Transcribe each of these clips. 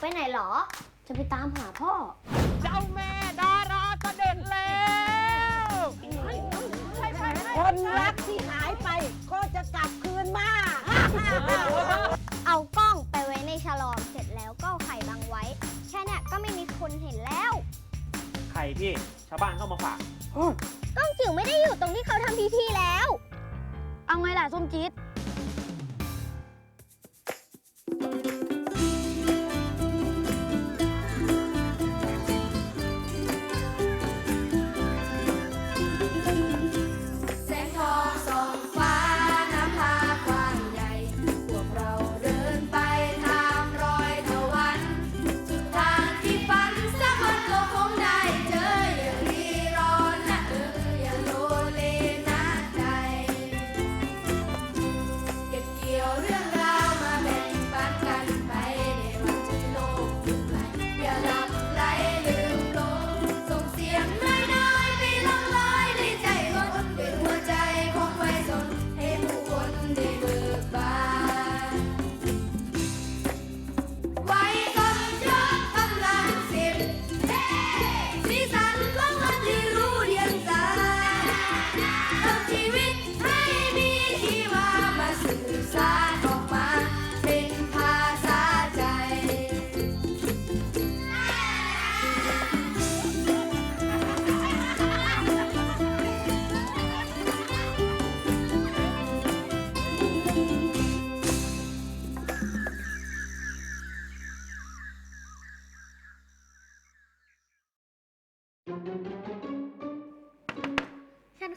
ไปไหนเหรอ จะไปตามหาพ่อ เจ้าแม่ดาราเสด็จแล้วคนรักที่หายไปก็จะกลับคืนมา เอากล้องไปไว้ในฉลอมเสร็จแล้วก็เอาไข่บังไว้ แค่เนี้ยก็ไม่มีคนเห็นแล้ว ไข่พี่ ชาวบ้านเข้ามาฝาก กล้องจิ๋วไม่ได้อยู่ตรงที่เขาทำพิธีแล้ว เอาไงล่ะส้มจี๊ด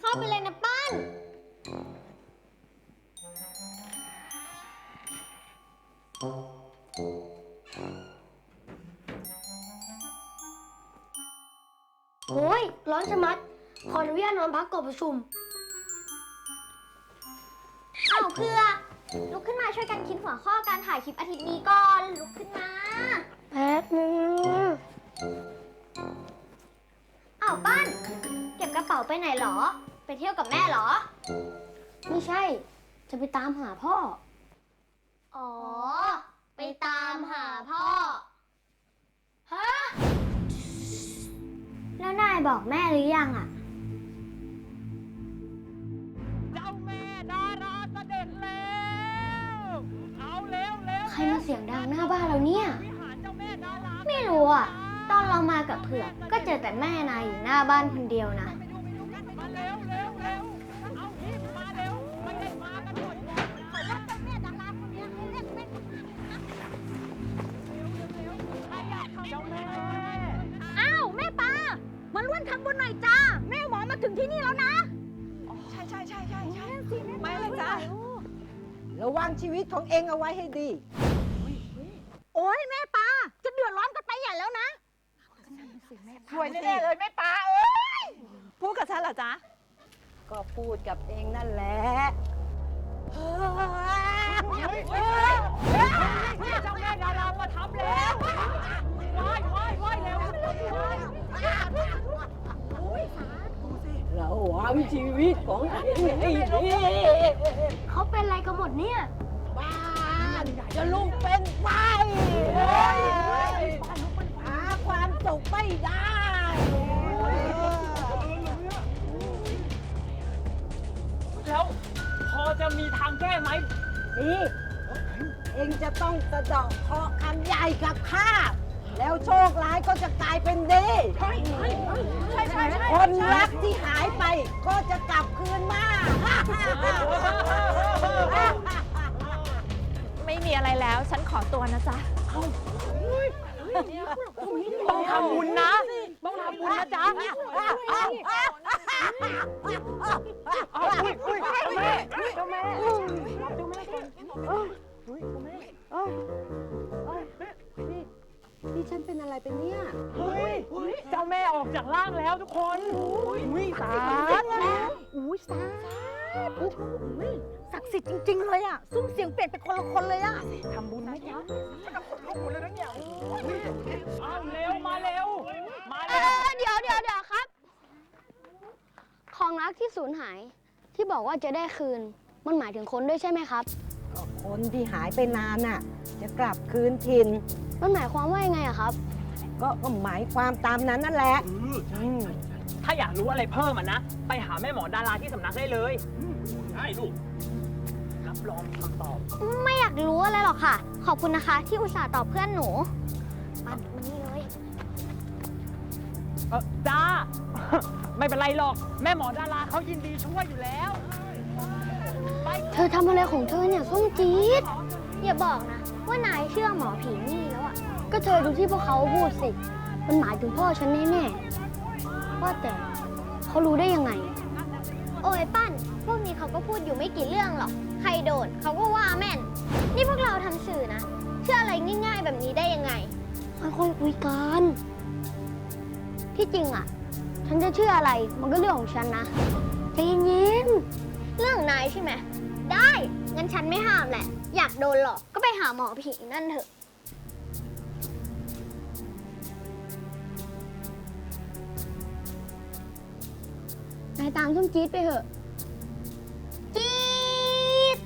เข้าไปเลยนะปั้น โอ้ย ร้อนชะมัด ขออนุญาตนอนพักก่อนประชุม เอ้าเพื่อกลุกขึ้นมาช่วยกันคิดหัวข้อการถ่ายคลิปอาทิตย์นี้ก่อน ลุกขึ้นมา แป๊บนึง เอ้าปั้น เก็บกระเป๋าไปไหนเหรอ ไปเที่ยวกับแม่เหรอ ไม่ใช่ จะไปตามหาพ่อ อ๋อ ไปตามหาพ่อ ฮะ แล้วนายบอกแม่หรือยังอะเจ้าแม่ดาราเสด็จแล้ว เอาเร็วเร็วใครมาเสียงดังหน้าบ้านเราเนี่ย วิหารเจ้าแม่ดารา ไม่รู้อะตอนเรามากับเผือกก็เจอแต่แม่นายอยู่หน้าบ้านคนเดียวนะ ที่นี่แล้วนะใช่ใช่ใช่ใช่ใช่ไม่เลยจ้าระวังชีวิตของเองเอาไว้ให้ดี โอ้ยแม่ปลาจะเดือดร้อนกันไปใหญ่แล้วนะสวยแน่ๆเลยแม่ปลาเอ้ยพูดกับฉันเหรอจ๊ะก็พูดกับเองนั่นแหละเจ้าแม่ดารามาทำแล้วว้ายว้ายว้ายเร็ว ระวังชีวิตของเองให้ดีเขาเป็นอะไรกันหมดเนี่ย บ้านจะลุกเป็นไฟหาความสุขไม่ได้แล้วพอจะมีทางแก้ไหมนี่เองจะต้องสะเดอกเคราะห์คำใหญ่กับข้า แล้วโชคร้ายก็จะกลายเป็นดี ใช่ใช่ใช่ใช่คนรักที่หายไปก็จะกลับคืนมา ไม่มีอะไรแล้ว ฉันขอตัวนะจ๊ะต้องทำบุญนะต้องทำบุญนะจ๊ะ เป็นอะไรเป็นเนี่ยเฮ้ยเจ้าแม่ออกจากร่างแล้วทุกคนอุ้ยสาธุอุ้ยสาธุอุ้ยศักดิ์สิทธิ์จริง ๆ เลยอะซุ้มเสียงเปลี่ยนเป็นคนละคนเลยอะทำบุญไหมจ๊ะฉันจะขนลุกหมดเลยนะเนี่ยเอาเร็วมาเร็วมาเอเร็วอเดี๋ยวเดี๋ยวเดี๋ยวครับ ของรักที่สูญหายที่บอกว่าจะได้คืน มันหมายถึงคนด้วยใช่ไหมครับ คนที่หายไปนานน่ะ จะกลับคืนถิ่นมันหมายความว่ายังไงอะครับ ก็ก็หมายความตามนั้นนั่นแหละ อืมถ้าอยากรู้อะไรเพิ่มอะนะ ไปหาแม่หมอดาราที่สำนักได้เลยใช่ลูก รับรองคำตอบ ไม่อยากรู้อะไรหรอกค่ะ ขอบคุณนะคะที่อุตส่าห์ตอบเพื่อนหนูปัดมานี่เลย เออจ้า ไม่เป็นไรหรอก แม่หมอดาราเขายินดีช่วยอยู่แล้วเธอทำอะไรของเธอเนี่ยส้มจี๊ดอย่าบอกนะ ว่านายเชื่อหมอผีนี่แล้วอะ ก็เธอดูที่พวกเขาพูดสิ มันหมายถึงพ่อฉันแน่ๆ ว่าแต่เขารู้ได้ยังไง โอ้ยปั้น พวกนี้เขาก็พูดอยู่ไม่กี่เรื่องหรอก ใครโดนเขาก็ว่าแม่น นี่พวกเราทำสื่อนะ เชื่ออะไรง่ายๆแบบนี้ได้ยังไง ค่อยๆคุยกัน ที่จริงอะ ฉันจะเชื่ออะไรมันก็เรื่องของฉันนะใจเย็นเรื่องนายใช่ไหม ได้ งั้นฉันไม่ห้ามแหละ อยากโดนหลอก ก็ไปหาหมอผีนั่นเถอะ ตามส้มจี๊ดไปเถอะ จี๊ด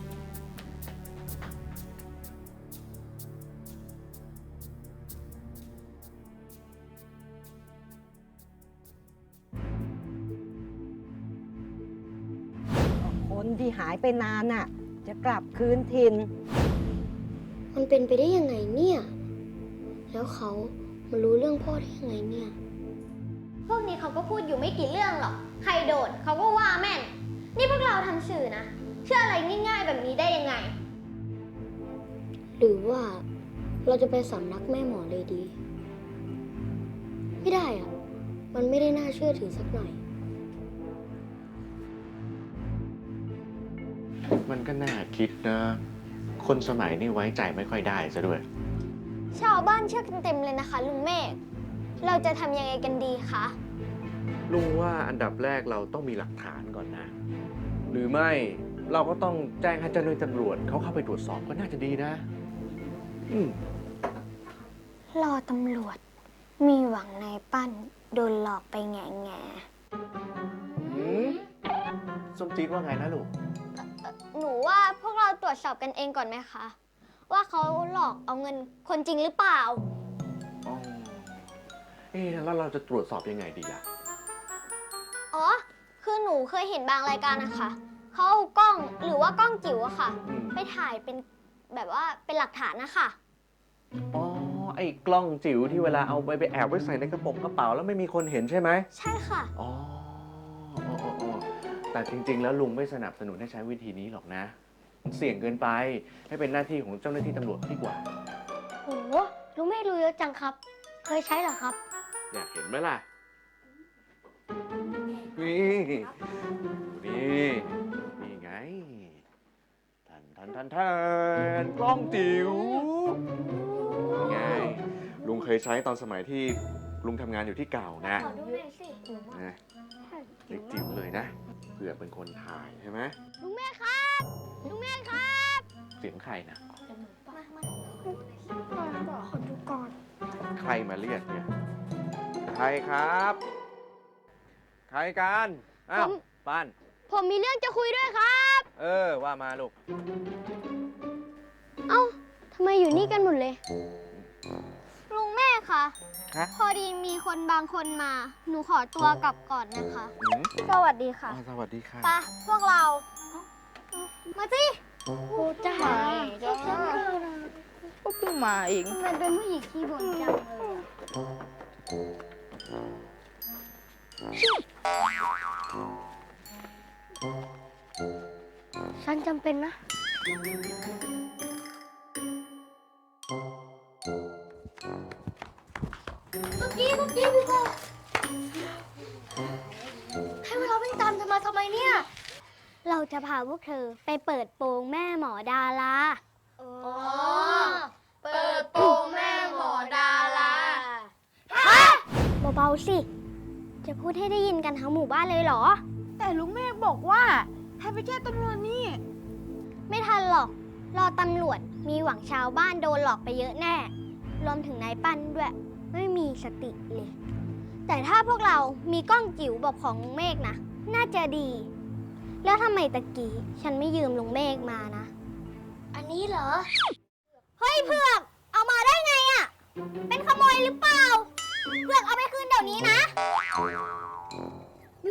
คนที่หายไปนานน่ะ จะกลับคืนถิ่น มันเป็นไปได้ยังไงเนี่ย แล้วเขามารู้เรื่องพ่อได้ยังไงเนี่ย พวกนี้เขาก็พูดอยู่ไม่กี่เรื่องหรอก ใครโดนเขาก็ว่าแม่น นี่พวกเราทำสื่อนะ เชื่ออะไรง่าย ๆ แบบนี้ได้ยังไง หรือว่าเราจะไปสำนักแม่หมอเลยดี ไม่ได้อะมันไม่ได้น่าเชื่อถือสักหน่อย มันก็น่าคิดนะ คนสมัยนี้ไว้ใจไม่ค่อยได้ซะด้วย ชาวบ้านเชื่อกันเต็มเลยนะคะลุงเมฆ เราจะทำยังไงกันดีคะ ลุงว่าอันดับแรกเราต้องมีหลักฐานก่อนนะ หรือไม่เราก็ต้องแจ้งให้เจ้าหน้าที่ตำรวจเขาเข้าไปตรวจสอบก็น่าจะดีนะ อืมรอตำรวจ มีหวังนายปั้น โดนหลอกไปแง่แง่หืมส้มจีดว่าไงนะลูก หนูว่าพวกเราตรวจสอบกันเองก่อนไหมคะ ว่าเขาหลอกเอาเงินคนจริงหรือเปล่า อ๋อ เอ๊ะแล้วเราจะตรวจสอบยังไงดีล่ะอ๋อ คือหนูเคยเห็นบางรายการนะคะเขาเอากล้องหรือว่ากล้องจิ๋วอะค่ะ อืมไปถ่ายเป็นแบบว่าเป็นหลักฐานนะคะ อ๋อไอ้กล้องจิ๋วที่เวลาเอาไปไปแอบไว้ใส่ในกระโปรงกระเป๋าแล้วไม่มีคนเห็นใช่ไหม ใช่ค่ะ อ๋ออ๋ออ๋ออ๋อแต่จริง ๆ แล้วลุงไม่สนับสนุนให้ใช้วิธีนี้หรอกนะมันเสี่ยงเกินไป ให้เป็นหน้าที่ของเจ้าหน้าที่ตำรวจดีกว่า โหลุงไม่รู้เยอะจังครับ เคยใช้เหรอครับ อยากเห็นไหมล่ะ นี่ นี่นี่ไงทันทันทันทันกล้องจิ๋วนี่ไงลุงเคยใช้ตอนสมัยที่ลุงทำงานอยู่ที่เก่านะขอดูหน่อยสินะเล็กจิ๋วเลยนะเผื่อเป็นคนถ่ายใช่ไหมลุงแม่ครับ ลุงแม่ครับ เสียงใครนะมามาขอดูก่อน ใครมาเรียกเนี่ย ใครครับ ใครกันอ้าวผมป้าน ผมมีเรื่องจะคุยด้วยครับ เออ ว่ามาลูก เอ้าทำไมอยู่นี่กันหมดเลย ลุงแม่คะฮะ พอดีมีคนบางคนมา หนูขอตัวกลับก่อนนะคะอืมสวัสดีค่ะอ๋อสวัสดีค่ะ ไปะพวกเรา มาสิโอ้จ้าก็เพิ่งมาเองทำไมเป็นผู้หญิงขี้บ่นจังเลยอะ ฉันจำเป็นนะเมื่อกี้เมื่อกี้พี่โกให้เวลาวิ่งตามเธอมาทำไมเนี่ย เราจะพาพวกเธอไปเปิดโปงแม่หมอดารา อ๋อ เปิดโปงแม่หมอดารา เบาๆสิ จะพูดให้ได้ยินกันทั้งหมู่บ้านเลยเหรอ แต่ลุงเมฆบอกว่า ให้ไปแจ้งตำรวจนี่ ไม่ทันหรอก รอตำรวจมีหวังชาวบ้านโดนหลอกไปเยอะแน่ รวมถึงนายปั้นด้วย ไม่มีสติเลย แต่ถ้าพวกเรามีกล้องจิ๋วแบบของลุงเมฆนะ น่าจะดี แล้วทำไมตะกี้ ฉันไม่ยืมลุงเมฆมานะ อันนี้เหรอ เฮ้ยเผือก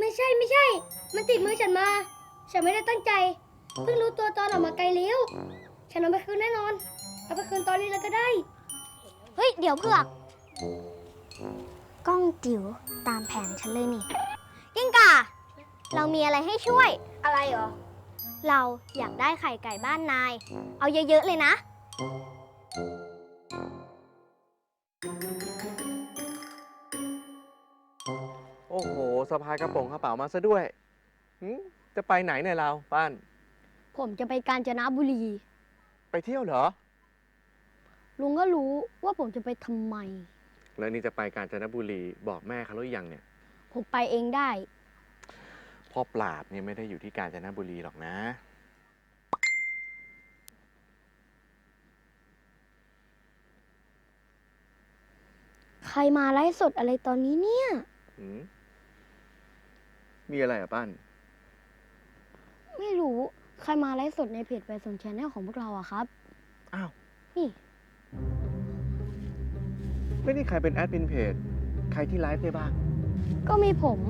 ไม่ใช่ไม่ใช่ มันติดมือฉันมา ฉันไม่ได้ตั้งใจ เพิ่งรู้ตัวตอนออกมาไกลแล้วฉันเอาไปคืนแน่นอน เอาไปคืนตอนนี้แล้วก็ได้ เฮ้ย เดี๋ยวเผือกกล้องจิ๋วตามแผนฉันเลยนี่กิ้งก่า เรามีอะไรให้ช่วย อะไรเหรอ เราอยากได้ไข่ไก่บ้านนาย เอาเยอะ ๆ เลยนะ โอ้โหสะพายกระโปรงกระเป๋ามาซะด้วยหึจะไปไหนเนี่ยเราป้าน ผมจะไปกาญจนบุรี ไปเที่ยวเหรอ ลุงก็รู้ว่าผมจะไปทำไม แล้วนี่จะไปกาญจนบุรีบอกแม่เขาหรือยังเนี่ย ผมไปเองได้ พ่อปราบเนี่ยไม่ได้อยู่ที่กาญจนบุรีหรอกนะ ใครมาไลฟ์สดอะไรตอนนี้เนี่ย หืม มีอะไรอะป้านไม่รู้ใครมาไลฟ์สดในเพจไปสนชแนลของพวกเราอะครับ อ้าว นี่ ไม่ได้ใครเป็นแอดมินเพจ ใครที่ไลฟ์ได้บ้าง ก็มีผม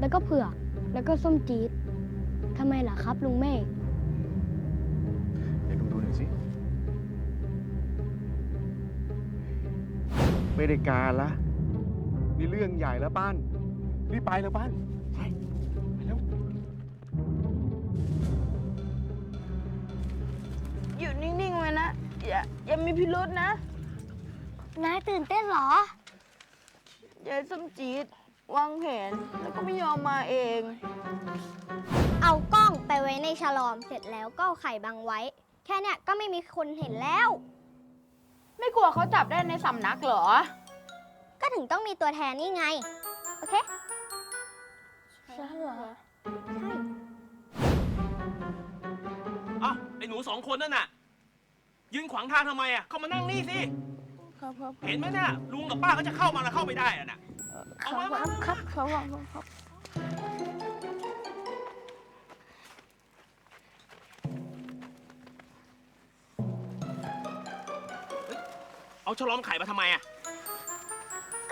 แล้วก็เผือก แล้วก็ส้มจี๊ดทำไมล่ะครับ ลุงเมฆเดี๋ยวดูดูหน่อยสิ ไม่ได้การละ นี่เรื่องใหญ่แล้วป้านรีบไปแล้วป้าน อย่าอย่ามีพิรุษนะ นายตื่นเต้นเหรอ ยายส้มจีดวางแผนแล้วก็ไม่ยอมมาเอง เอากล้องไปไว้ในฉลอมเสร็จแล้วก็เอาไข่บังไว้ แค่เนี้ยก็ไม่มีคนเห็นแล้ว ไม่กลัวเขาจับได้ในสำนักเหรอ ก็ถึงต้องมีตัวแทนนี่ไง โอเค ใช่เหรอเอ้าไอ้หนูสองคนนั่นน่ะ ยืนขวางทางทำไมอะ เข้ามานั่งนี่สิ ครับครับเห็นไหมเนี่ยลุงกับป้าเขาจะเข้ามาแล้วเข้าไม่ได้อะน่ะคเอารับมาครับมาครับครับครับครับเอาฉลอมไข่มาทำไมอะ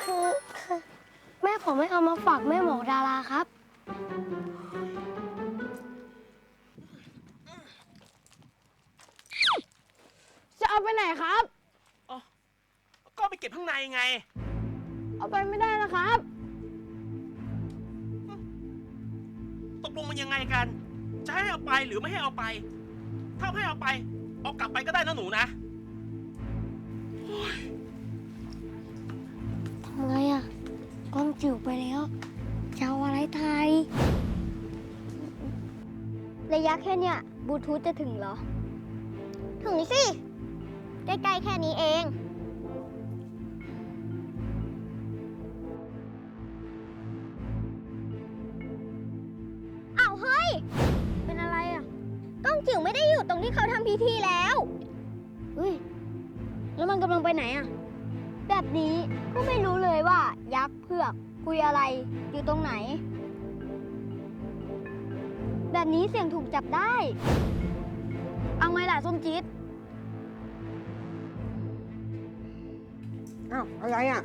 คือคือแม่ผมไม่เอามาฝากแม่หมอดาราครับ ไปไหนครับก็ไปเก็บข้างในไง เอาไปไม่ได้นะครับ ตกลงมันยังไงกัน จะให้เอาไปหรือไม่ให้เอาไป ถ้าให้เอาไป เอากลับไปก็ได้นะหนูนะ ทำไงอะกล้องจิ๋วไปแล้วจะเอาอะไรไทย ระยะแค่เนี้ยบลูทูธจะถึงเหรอ ถึงสิ ใกล้ๆแค่นี้เอง อ้าวเฮ้ย เป็นอะไรอะกล้องจิ๋วไม่ได้อยู่ตรงที่เขาทำพิธีแล้วเฮ้ย แล้วมันกำลังไปไหนอะแบบนี้ก็ไม่รู้เลยว่า ยักษ์เผือกคุยอะไรอยู่ตรงไหน แบบนี้เสียงถูกจับได้ เอาไงล่ะส้มจี๊ด อ้าวอะไรอะ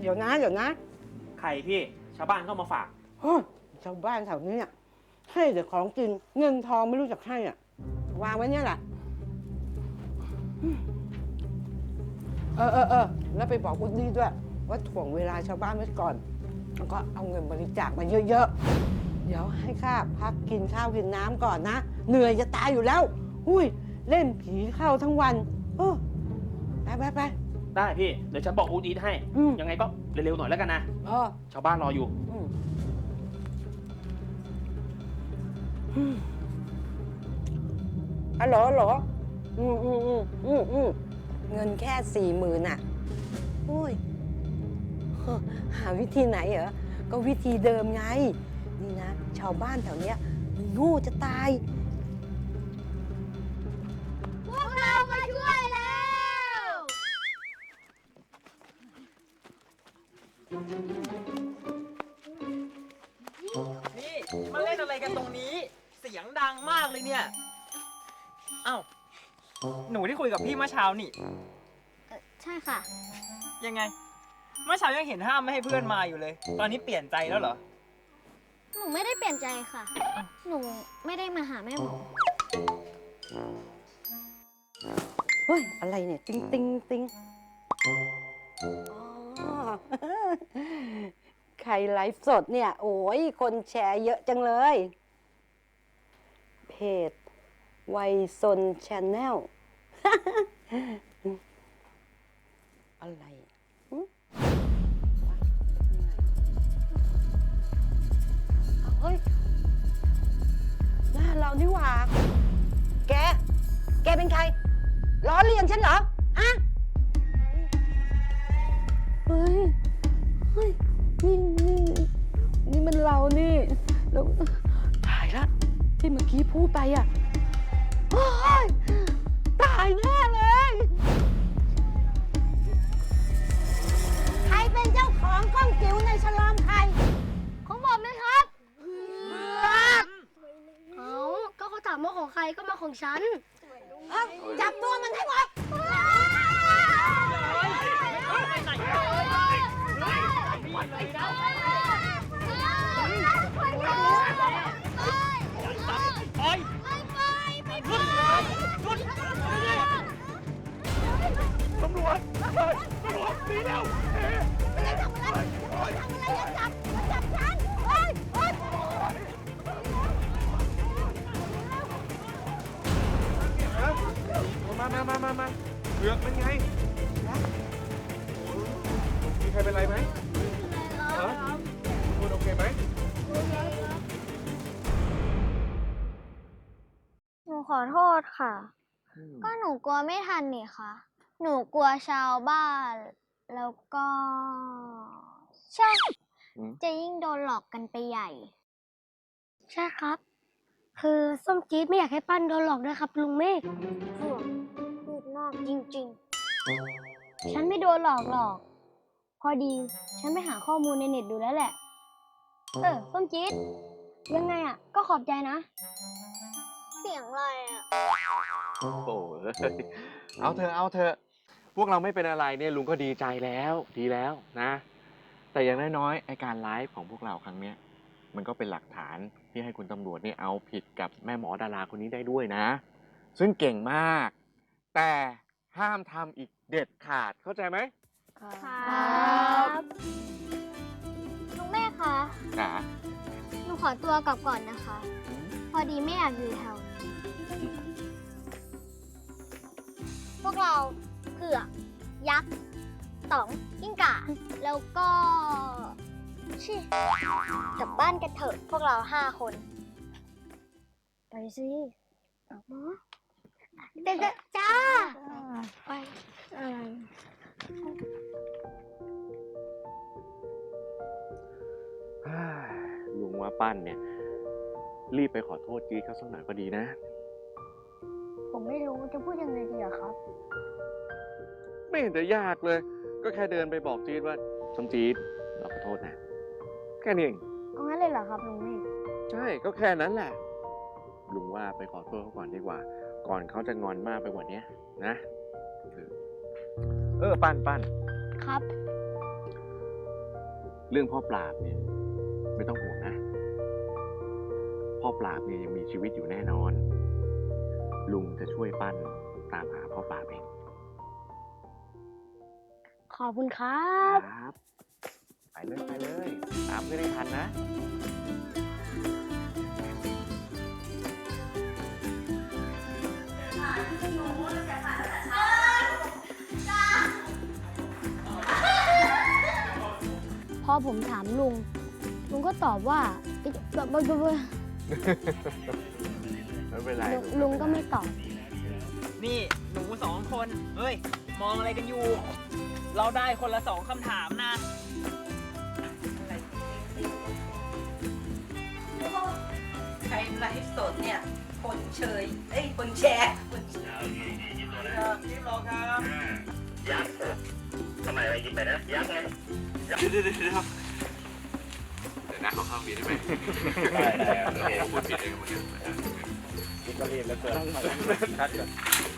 เดี๋ยวนะเดี๋ยวนะไข่พี่ ชาวบ้านเข้ามาฝาก เฮ้ยชาวบ้านแถวนี้เนี่ยให้แต่ของกินเงินทองไม่รู้จักให้อะวางไว้เนี่ยแหละเออเออเออแล้วไปบอกอุดดี้ด้วย ว่าถ่วงเวลาชาวบ้านไว้ก่อน แล้วก็เอาเงินบริจาคมาเยอะๆ เดี๋ยวให้ข้าพักกินข้าวกินน้ำก่อนนะ เหนื่อยจะตายอยู่แล้ว อุ้ย เล่นผีเข้าทั้งวัน เออไปไปไป ได้พี่เดี๋ยวฉันบอกอูดอีทให้ อืม ยังไงก็เร็วๆหน่อยแล้วกันนะเออชาวบ้านรออยู่ อืมฮัลโหลฮัลโหลอืมอืมอืมอืมอืมเงินแค่สี่หมื่นอะโอ้ยเฮ้อหาวิธีไหนเหรอ ก็วิธีเดิมไง นี่นะ ชาวบ้านแถวเนี้ยมันโง่จะตาย หนูที่คุยกับพี่เมื่อเช้านี่ใช่ค่ะ ยังไง เมื่อเช้ายังเห็นห้ามไม่ให้เพื่อนมาอยู่เลย ตอนนี้เปลี่ยนใจแล้วเหรอ หนูไม่ได้เปลี่ยนใจค่ะ หนูไม่ได้มาหาแม่หมอเฮ้ย อะไรเนี่ย ติงติงติงอ๋อ ใครไลฟ์สดเนี่ย โอ้ย คนแชร์เยอะจังเลย เพจไวยซนชาแนล อะไรหึเอาเฮ้ยหน้าเรานี่หว่า แก แกเป็นใคร ล้อเลียนฉันเหรอ ฮะ เฮ้ย เฮ้ย นี่นี่นี่มันเรานี่ แล้วตายละที่เมื่อกี้พูดไปอะโอ้ย ตายแน่เลย องกล้องจิ๋วในฉลอมไข่ของผมไหมครับเอาก็เขาถามว่าของใครก็มาของฉัน เอาจับตัวมันให้หมด ขอโทษค่ะก็หนูกลัวไม่ทันนี่ค่ะ หนูกลัวชาวบ้าน แล้วก็ใช่อืมจะยิ่งโดนหลอกกันไปใหญ่ ใช่ครับ คือส้มจี๊ดไม่อยากให้ปั้นโดนหลอกด้วยครับ ลุงเมฆพวกพูดนอกจริงๆ ฉันไม่โดนหลอกหรอก พอดี ฉันไปหาข้อมูลในเน็ตดูแล้วแหละ เออส้มจี๊ดยังไงอะ ก็ขอบใจนะเสียงอะไรอะ โอ้โหเอ้ยเอาเธอะเอาเธอะพวกเราไม่เป็นอะไรเนี่ยลุงก็ดีใจแล้วดีแล้วนะ แต่อย่างน้อยๆไอการไลฟ์ของพวกเราครั้งเนี้ยมันก็เป็นหลักฐานที่ให้คุณตำรวจเนี่ยเอาผิดกับแม่หมอดาราคนนี้ได้ด้วยนะ ซึ่งเก่งมาก แต่ห้ามทำอีกเด็ดขาดเข้าใจไหมครับลุงแม่คะ จ๋า หนูขอตัวกลับก่อนนะคะ พอดีไม่อยากอยู่แถวนี้ พวกเราเผือกยักษ์ต๋องกิ้งก่าแล้วก็ชิกลับบ้านกันเถอะพวกเราห้าคน ไปสิออกมาเด็กๆจ้าไปอะไรลุงว่าปั้นเนี่ย รีบไปขอโทษจีดเขาสักหน่อยก็ดีนะ ผมไม่รู้จะพูดยังไงดีอะครับ ไม่เห็นจะยากเลย ก็แค่เดินไปบอกจี๊ดว่าสมจี๊ดเราขอโทษนะ แค่นี้เอง เอางั้นเลยเหรอครับลุงเมฆใช่ก็แค่นั้นแหละ ลุงว่าไปขอโทษเขาก่อนดีกว่า ก่อนเขาจะงอนมากไปกว่านี้นะ เออเออปั้นปั้นครับ เรื่องพ่อปราบเนี่ย ไม่ต้องห่วงนะ พ่อปราบเนี่ยยังมีชีวิตอยู่แน่นอน ลุงจะช่วยปั้นตามหาพ่อปราบเองขอบคุณครับ ครับ ไปเลยไปเลย ตามเพื่อนให้ทันนะ พอผมถามลุง ลุงก็ตอบว่า เอ้ยแบบแบบแบบ ไม่เป็นไรลุงลุงก็ไม่ตอบนี่หนูสองคน เฮ้ย มองอะไรกันอยู่ เราได้คนละสองคำถามนะ ใครไลฟ์สดเนี่ย คนเชยเอ้ย คนแชร์คนแชร์ครับรีบรอครับเดี๋ยวนะขอเข้าวีได้ไหมได้ได้พูดผิดเองเมื่อ กี้ก็รีบแล้วเกิน